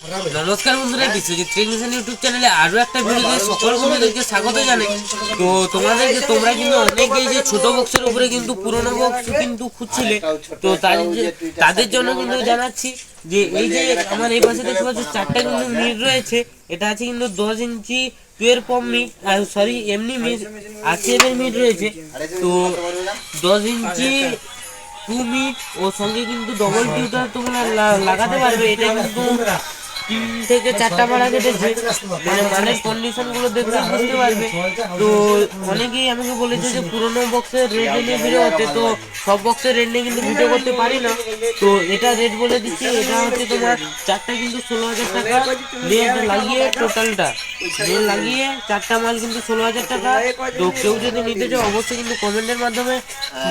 নমস্কার বন্ধুরা Biswajit technician YouTube চ্যানেলে আরও একটা ভিডিওতে সকল বন্ধুদেরকে স্বাগত জানাই। তো তোমাদেরকে তোমরা কিন্তু অনেকেই যে ছোট বক্সের উপরে কিন্তু পুরোনো বক্স কিন্তু খুঁজছিলে তো তাদের জন্য কিন্তু জানাচ্ছি যে এই যে আমার এই পাশে দেখতে পাচ্ছ চারটা কিন্তু মিট রয়েছে। এটা আছে কিন্তু দশ ইঞ্চি টুয়েলভ পম মিট সরি এমনি মিট আছে এর মিট রয়েছে। তো দশ ইঞ্চি টু মিট ও সঙ্গে কিন্তু ডবল টিউটার তোমরা লাগাতে পারবে। এটা কিন্তু থেকে চারটা মারা কেটেছে। মানে মানের কন্ডিশনগুলো দেখলে বুঝতে পারবে। তো অনেকেই আমাকে বলেছে যে পুরোনো বক্সের রেট নিয়ে ভিডিও হতে তো সব বক্সের রেট নিয়ে কিন্তু ভিডিও করতে পারি না। তো এটা রেট বলে দিচ্ছি। এটা হচ্ছে তোমার চারটা কিন্তু ষোলো হাজার টাকা। নেট লাগিয়ে টোটালটা নেট লাগিয়ে চারটা মাল কিন্তু ষোলো হাজার টাকা। তো কেউ যদি নিতে চাও অবশ্যই কিন্তু কমেন্টের মাধ্যমে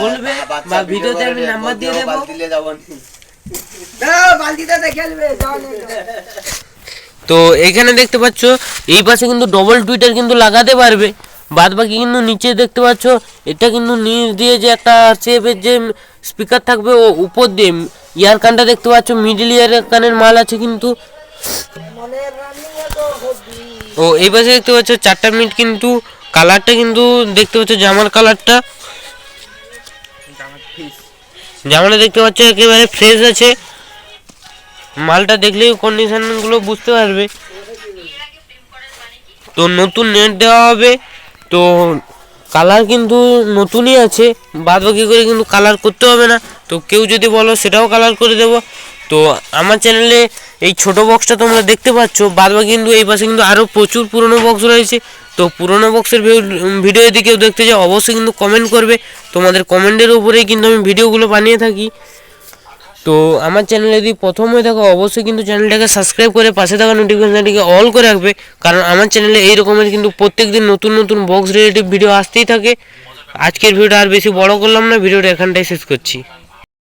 বলবে বা ভিডিওতে আমি নাম্বার দিয়ে দেবো। তো এখানে দেখতে পাচ্ছ এই পাশে কিন্তু ডবল টুইটার কিন্তু লাগাতে পারবে। বাদ বাকি কিন্তু নিচে দেখতে পাচ্ছ এটা কিন্তু নিচ দিয়ে যে একটা চেপের যে স্পিকার থাকবে ও উপর দিয়ে। ইয়ার কানটা দেখতে পাচ্ছ মিডিল ইয়ার কানের মাল আছে কিন্তু। ও এই পাশে দেখতে পাচ্ছ চারটা মিনিট কিন্তু কালারটা কিন্তু দেখতে পাচ্ছ জামার কালারটা জামাটা দেখতে পাচ্ছ, একেবারে ফ্রেশ আছে। মালটা দেখলেই কন্ডিশনগুলো বুঝতে পারবে। তো নতুন নেট দেওয়া হবে। তো কালার কিন্তু নতুনই আছে বাদ বাকি করে কিন্তু কালার করতে হবে না। তো কেউ যদি বলো সেটাও কালার করে দেবো। তো আমার চ্যানেলে এই ছোট বক্সটা তোমরা দেখতে পাচ্ছ বাদ বাকি কিন্তু এই পাশে কিন্তু আরও প্রচুর পুরনো বক্স রয়েছে। তো পুরনো বক্সের ভিডিও যদি কেউ দেখতে চাও অবশ্যই কিন্তু কমেন্ট করবে। তোমাদের কমেন্টের উপরেই কিন্তু আমি ভিডিওগুলো বানিয়ে থাকি। তো আমার চ্যানেলে যদি প্রথম হয়ে থাকো, অবশ্যই কিন্তু চ্যানেলটাকে সাবস্ক্রাইব করে পাশে থাকা নোটিফিকেশনটিকে অল করে রাখবে। কারণ আমার চ্যানেলে এই রকমের কিন্তু প্রত্যেক দিন নতুন নতুন বক্স রিলেটিভ ভিডিও আসতেই থাকে। আজকের ভিডিওটা আর বেশি বড় করলাম না ভিডিওটা এখানটাই শেষ করছি।